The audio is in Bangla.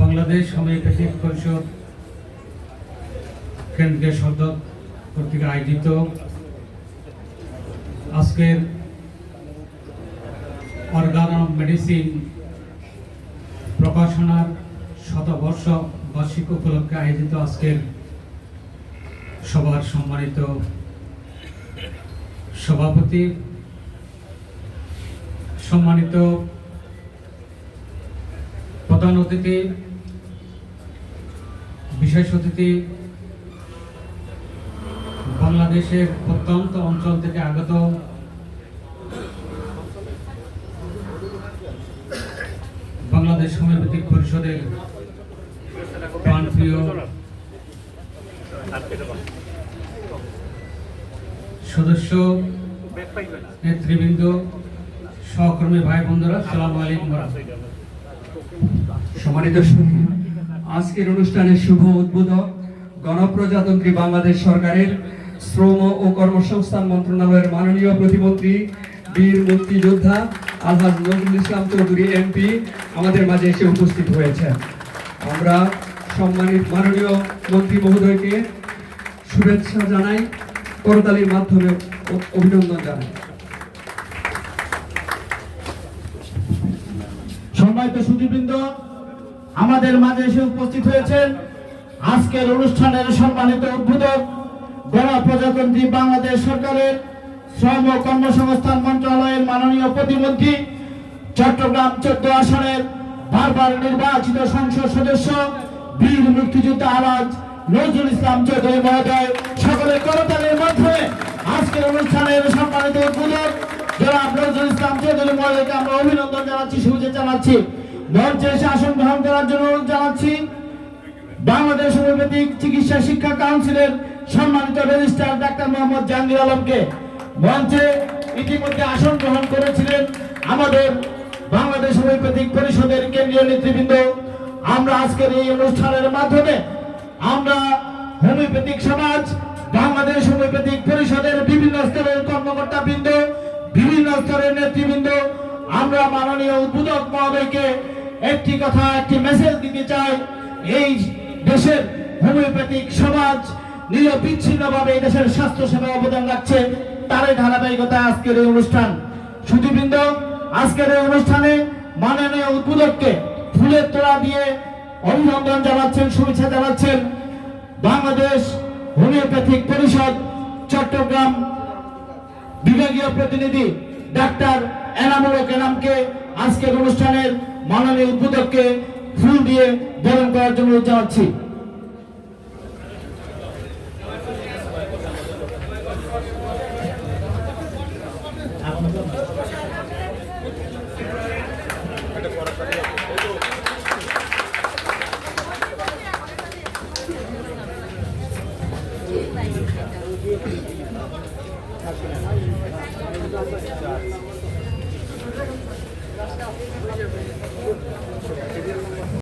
বাংলাদেশ হোমিওপ্যাথিক পরিষদ কেন্দ্রীয় সদর কর্তৃক আয়োজিত আজকের অর্গান মেডিসিন প্রকাশনার শতবর্ষ বার্ষিক উপলক্ষে আয়োজিত আজকের সবার সম্মানিত সভাপতি, সম্মানিত প্রধান অতিথি, বিশেষ অতিথি, বাংলাদেশের প্রত্যন্ত অঞ্চল থেকে আগত বাংলাদেশ হোমিওপ্যাথিক পরিষদের সদস্য, নেতৃবৃন্দ, সহকর্মী ভাই বন্ধুরা সালাম আলাইকুম। সম্মানিত আজকের অনুষ্ঠানের শুভ উদ্বোধক গণপ্রজাতন্ত্রী বাংলাদেশ সরকারের শ্রম ও কর্মসংস্থান মন্ত্রণালয়ের মাননীয় প্রতিমন্ত্রী, বীর মুক্তিযোদ্ধা আলহাজ নজরুল ইসলাম চৌধুরী এমপি আমাদের মাঝে এসে উপস্থিত হয়েছেন। আমরা সম্মানিত মাননীয় মন্ত্রী মহোদয়কে শুভেচ্ছা জানাই, করতালির মাধ্যমে অভিনন্দন জানাই। সম্মানিত সুদীবৃন্দ আমাদের মাঝে এসে উপস্থিত হয়েছেন আজকের অনুষ্ঠানের সম্মানিত উদ্বোধক গণপ্রজাতন্ত্রী বাংলাদেশ সরকারের শ্রম ও কর্মসংস্থান মন্ত্রণালয়ের মাননীয় প্রতিমন্ত্রী চট্টগ্রাম চোদ্দ আসনের বারবার নির্বাচিত সংসদ সদস্য, বীর মুক্তিযোদ্ধা আলাজ নজরুল ইসলাম চৌধুরী মহোদয়। সকলের করতালির মাধ্যমে আজকের অনুষ্ঠানের সম্মানিত উদ্বোধক জনাব নজরুল ইসলাম চৌধুরী মহোদয়কে আমরা অভিনন্দন জানাচ্ছি, শুভেচ্ছা জানাচ্ছি, মঞ্চে আসন গ্রহণ করার জন্য অনুরোধ বাংলাদেশ হোমিওপ্যাথিক চিকিৎসা শিক্ষা কাউন্সিলের সম্মানিত রেজিস্ট্রার ডাক্তার মোহাম্মদ জাহাঙ্গীর আলমকে মঞ্চে ইতিমধ্যে আসন গ্রহণ করেছিলেন আমাদের বাংলাদেশ হোমিওপ্যাথিক পরিষদের কেন্দ্রীয় নেতৃবৃন্দ। আমরা আজকের এই অনুষ্ঠানের মাধ্যমে আমরা হোমিওপ্যাথিক সমাজ, বাংলাদেশ হোমিওপ্যাথিক পরিষদের বিভিন্ন স্তরের কর্মকর্তা বৃন্দ আমরা মাননীয় উদ্বোধক মহোদয়কে একটি কথা, একটি মেসেজ দিতে চাই। এই দেশের হোমিওপ্যাথিক সমাজ নিরবিচ্ছিন্নভাবে দেশের স্বাস্থ্য সেবায় অবদান রাখছে। তারই ধারাবাহিকতা আজকের এই অনুষ্ঠান। সুদীবৃন্দ আজকের এই অনুষ্ঠানে মাননীয় উদ্বোধককে ফুলের তোড়া দিয়ে অভিনন্দন জানাচ্ছেন, শুভেচ্ছা জানাচ্ছেন। বাংলাদেশ হোমিওপ্যাথিক পরিষদ, চট্টগ্রাম বিভাগীয় প্রতিনিধি ডাক্তার এনামুল এনামকে আজকের অনুষ্ঠানের মাননীয় উদ্বোধককে ফুল দিয়ে বরণ করার জন্য জানাচ্ছি Thank you. Gracias.